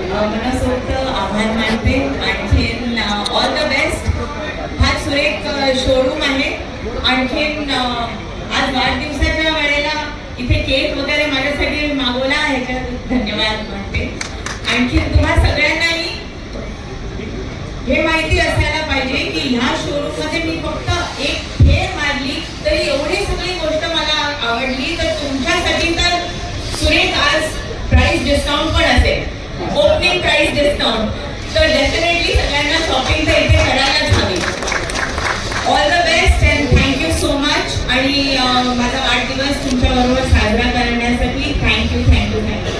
मनसोक्त आभार मानते आणखीन ऑल द बेस्ट हा सुरेख शोरूम आहे आणखीन आज वाढदिवसाच्या वेळेला इथे केक वगैरे माझ्यासाठी मागवला आहे का धन्यवाद म्हणते. आणखीन तुम्हा सगळ्यांना हे माहिती असायला पाहिजे की ह्या शोरूममध्ये मी फक्त एक फेर मारली तरी एवढी सगळी गोष्ट मला आवडली तर तुमच्यासाठी तर सुरेख आज प्राइस डिस्काउंट पण असेल. ओपनिंग प्राइस डिस्काउंट तर डेफिनेटली सगळ्यांना शॉपिंग तर इथे करायलाच हवी. All the best and thank you so much आणि माझा वाढदिवस तुमच्याबरोबर साजरा करण्यासाठी thank you thank you thank you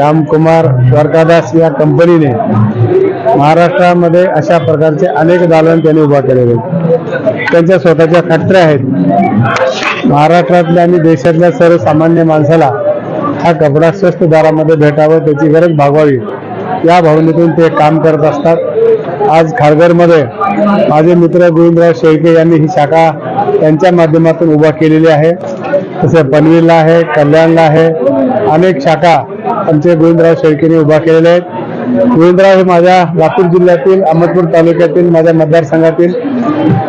Ramkumar Dwarkadas या कंपनीने महाराष्ट्रामध्ये अशा प्रकारचे अनेक दालन त्यांनी उभा केलेले आहेत. त्यांच्या स्वतःच्या फॅक्टऱ्या आहेत. महाराष्ट्रातल्या आणि देशातल्या सर्वसामान्य माणसाला हा कपडा स्वस्त दरामध्ये भेटावं त्याची गरज भागवावी. या भावनेतून ते काम करत असतात. आज खारघरमध्ये माझे मित्र गोविंदराव शेळके यांनी ही शाखा त्यांच्या माध्यमातून उभा केलेली आहे. तसे पनवेलला आहे कल्याणला आहे. अनेक शाखा आमचे गोविंदराव शेळकेने उभा केलेले आहेत. गोविंदराव हे माझ्या लातूर जिल्ह्यातील अहमदपूर तालुक्यातील माझ्या मतदारसंघातील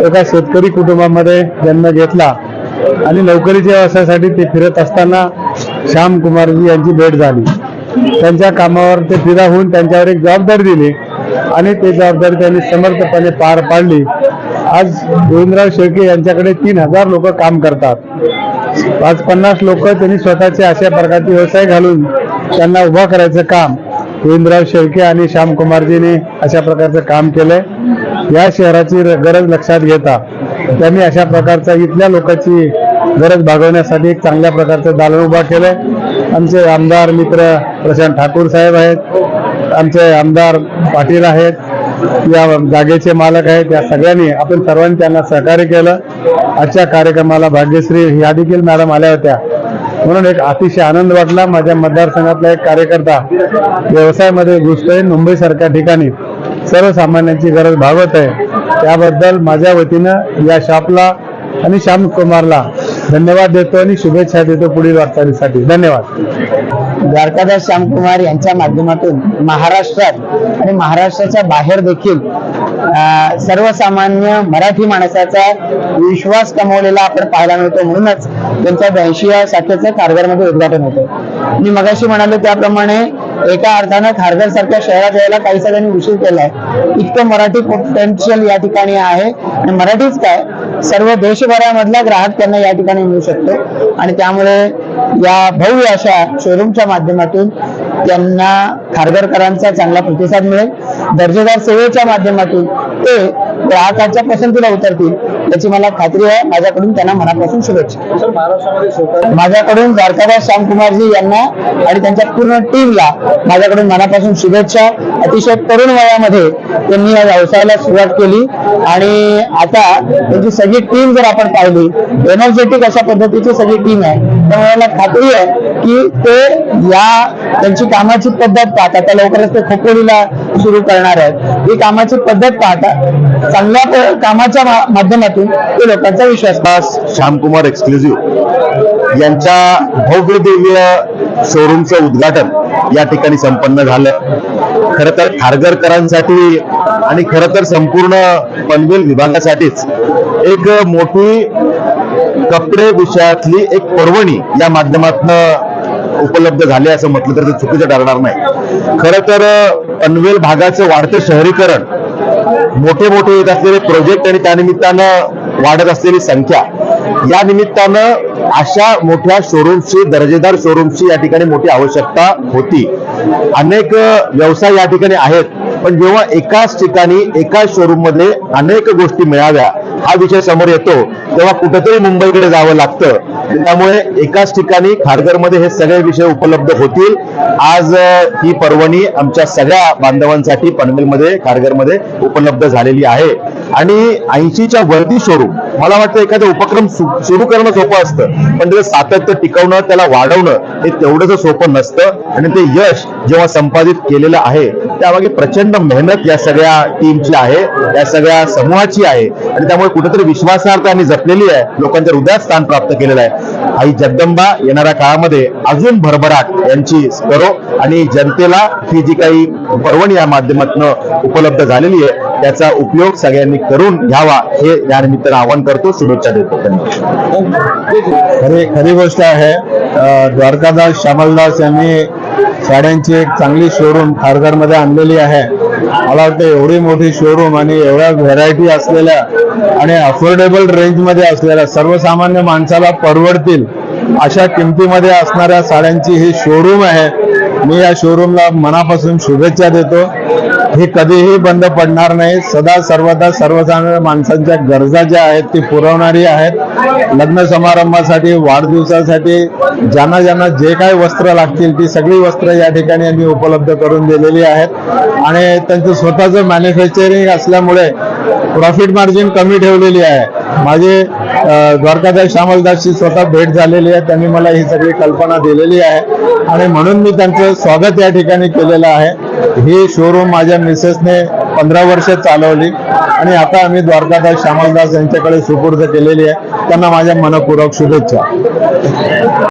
एका शेतकरी कुटुंबामध्ये जन्म घेतला. आणि नोकरीच्या व्यवसायासाठी ते फिरत असताना श्याम कुमारजी यांची भेट झाली. त्यांच्या कामावर ते फिरा होऊन त्यांच्यावर एक जबाबदारी दिली आणि ते जबाबदारी त्यांनी समर्थपणे पार पाडली. आज गोविंदराव शेळके यांच्याकडे तीन हजार लोक काम करतात. पाच पन्नास लोक त्यांनी स्वतःचे अशा प्रकारचे व्यवसाय घालून त्यांना उभा करायचं काम. भीमराव शेळके आणि श्यामकुमारजीने अशा प्रकारचं काम केलंय. या शहराची र- गरज लक्षात घेता त्यांनी अशा प्रकारचा इथल्या लोकांची गरज भागवण्यासाठी एक चांगल्या प्रकारचं दालन उभा केलंय. आमचे आमदार मित्र प्रशांत ठाकूर साहेब आहेत आमचे आमदार पाटील आहेत या जागेचे मालक आहेत या सगळ्यांनी आपण सर्वांनी त्यांना सहकार्य केलं. आजच्या कार्यक्रमाला भाग्यश्री ह्या देखील मॅडम आल्या होत्या. म्हणून एक अतिशय आनंद वाटला. माझ्या मतदारसंघातला एक कार्यकर्ता व्यवसायामध्ये घुसतोय. मुंबईसारख्या ठिकाणी सर्वसामान्यांची गरज भागवत आहे. त्याबद्दल माझ्या वतीनं या शॉपला आणि श्याम कुमारला धन्यवाद देतो आणि शुभेच्छा देतो पुढील वाटचालीसाठी. धन्यवाद. द्वारकादास श्यामकुमार यांच्या माध्यमातून महाराष्ट्रात आणि महाराष्ट्राच्या बाहेर देखील सर्वसामान्य मराठी माणसाचा विश्वास कमवलेला आपण पाहायला मिळतो. म्हणूनच त्यांच्या ब्याऐंशी या शाखेचं खारघरमध्ये उद्घाटन होतं. मी मगाशी म्हणालो त्याप्रमाणे एका अर्थानं खारघर सारख्या शहरात यायला काही सगळ्यांनी उशीर केलाय. इतकं मराठी पोटेन्शियल या ठिकाणी आहे. आणि मराठीच काय सर्व देशभरामधला ग्राहक त्यांना या ठिकाणी मिळू शकतो. आणि त्यामुळे या भव्य अशा शोरूमच्या माध्यमातून त्यांना खारघरकरांचा चांगला प्रतिसाद मिळेल दर्जेदार सेवेच्या माध्यमातून ते ग्राहकाच्या पसंतीला उतरतील. याची मला खात्री आहे. माझ्याकडून त्यांना मनापासून शुभेच्छा. माझ्याकडून द्वारकादास श्यामकुमारजी यांना आणि त्यांच्या पूर्ण टीमला माझ्याकडून मनापासून शुभेच्छा. अतिशय तरुण वयामध्ये त्यांनी या व्यवसायाला सुरुवात केली. आणि आता त्यांची सगळी टीम जर आपण पाहिली एनर्जेटिक अशा पद्धतीची सगळी टीम आहे. त्यामुळे मला खात्री आहे की ते या त्यांची कामाची पद्धत पाहता त्या लवकरच ते खोपोलीला सुरू करणार आहेत. ही कामाची पद्धत पाहता चांगल्या कामाच्या माध्यमातून माध्यमातून ते लोकांचा विश्वास दास श्यामकुमार एक्सक्लुझिव्ह यांच्या भव्य दिव्य शोरूमचं उद्घाटन या ठिकाणी संपन्न झालं. खर तर खारघरकरांसाठी आणि खर तर संपूर्ण पनवेल विभागासाठीच एक मोठी कपडे विषयातली एक पर्वणी या माध्यमातनं उपलब्ध झाली असं म्हटलं तर ते चुकीचं ठरणार नाही. खरं तर पनवेल भागाचं वाढतं शहरीकरण मोठे मोठे येत असलेले प्रोजेक्ट आणि त्यानिमित्तानं वाढत असलेली संख्या. या निमित्तानं अशा मोठ्या शोरूमची दर्जेदार शोरूमची या ठिकाणी मोठी आवश्यकता होती. अनेक व्यवसाय या ठिकाणी आहेत पण जेव्हा एकाच ठिकाणी एकाच शोरूममध्ये अनेक गोष्टी मिळाव्या हा विषय समोर येतो. तेव्हा कुठेतरी मुंबईकडे जावं लागतं. त्यामुळे एकाच ठिकाणी खारघरमध्ये हे सगळे विषय उपलब्ध होतील. आज ही पर्वणी आमच्या सगळ्या बांधवांसाठी पनवेलमध्ये खारघरमध्ये उपलब्ध झालेली आहे. आणि ऐंशीच्या वरती शोरूम. मला वाटतं एखादा उपक्रम सु- सुरू करणं सोपं असतं. पण त्याचं सातत्य टिकवणं त्याला वाढवणं हे तेवढंच सोपं नसतं. आणि ते यश जेव्हा संपादित केलेलं आहे त्यामागे प्रचंड मेहनत या सगळ्या टीमची आहे या सगळ्या समूहाची आहे. आणि त्यामुळे कुठेतरी विश्वासार्थ आणि जपलेली आहे. लोकांच्या हृदयात स्थान प्राप्त केलेलं आहे. आई जगदंबा येणाऱ्या काळामध्ये अजून भरभराट यांची करो आणि जनतेला ही जी काही पर्वणी या माध्यमातून उपलब्ध झालेली आहे त्याचा उपयोग सगळ्यांनी करून घ्यावा हे या निमित्तानं आवाहन करतो. शुभेच्छा देतो. खरी खरी गोष्ट आहे. द्वारकादास श्यामलदास यांनी साड्यांची एक चांगली शोरूम खारघरमध्ये आणलेली आहे. मला वाटतं एवढी मोठी शोरूम आणि एवढ्या व्हेरायटी असलेल्या आणि अफोर्डेबल रेंजमध्ये असलेल्या सर्वसामान्य माणसाला परवडतील अशा किमतीमध्ये असणाऱ्या साड्यांची ही शोरूम आहे. मी या शोरूमला मनापासून शुभेच्छा देतो. ही कधीही बंद पडणार नाही. सदा सर्वदा सर्वसाधारण माणसांच्या गरजा ज्या आहेत ती पुरवणारी आहेत. लग्न समारंभासाठी वाढदिवसासाठी ज्यांना ज्यांना जे काही वस्त्र लागतील ती सगळी वस्त्र या ठिकाणी यांनी उपलब्ध करून दिलेली आहेत. आणि त्यांचं स्वतःचं मॅन्युफॅक्चरिंग असल्यामुळे प्रॉफिट मार्जिन कमी ठेवलेली आहे. माझे द्वारकादास श्यामलदासची स्वतः भेट झालेली आहे. त्यांनी मला ही सगळी कल्पना दिलेली आहे. आणि म्हणून मी त्यांचं स्वागत या ठिकाणी केलेलं आहे. ही शोरूम माझ्या मिसेसने पंधरा वर्ष चालवली. आणि आता आम्ही द्वारकादास श्यामलदास यांच्याकडे सुपूर्द केलेली आहे. त्यांना माझ्या मनपूर्वक शुभेच्छा.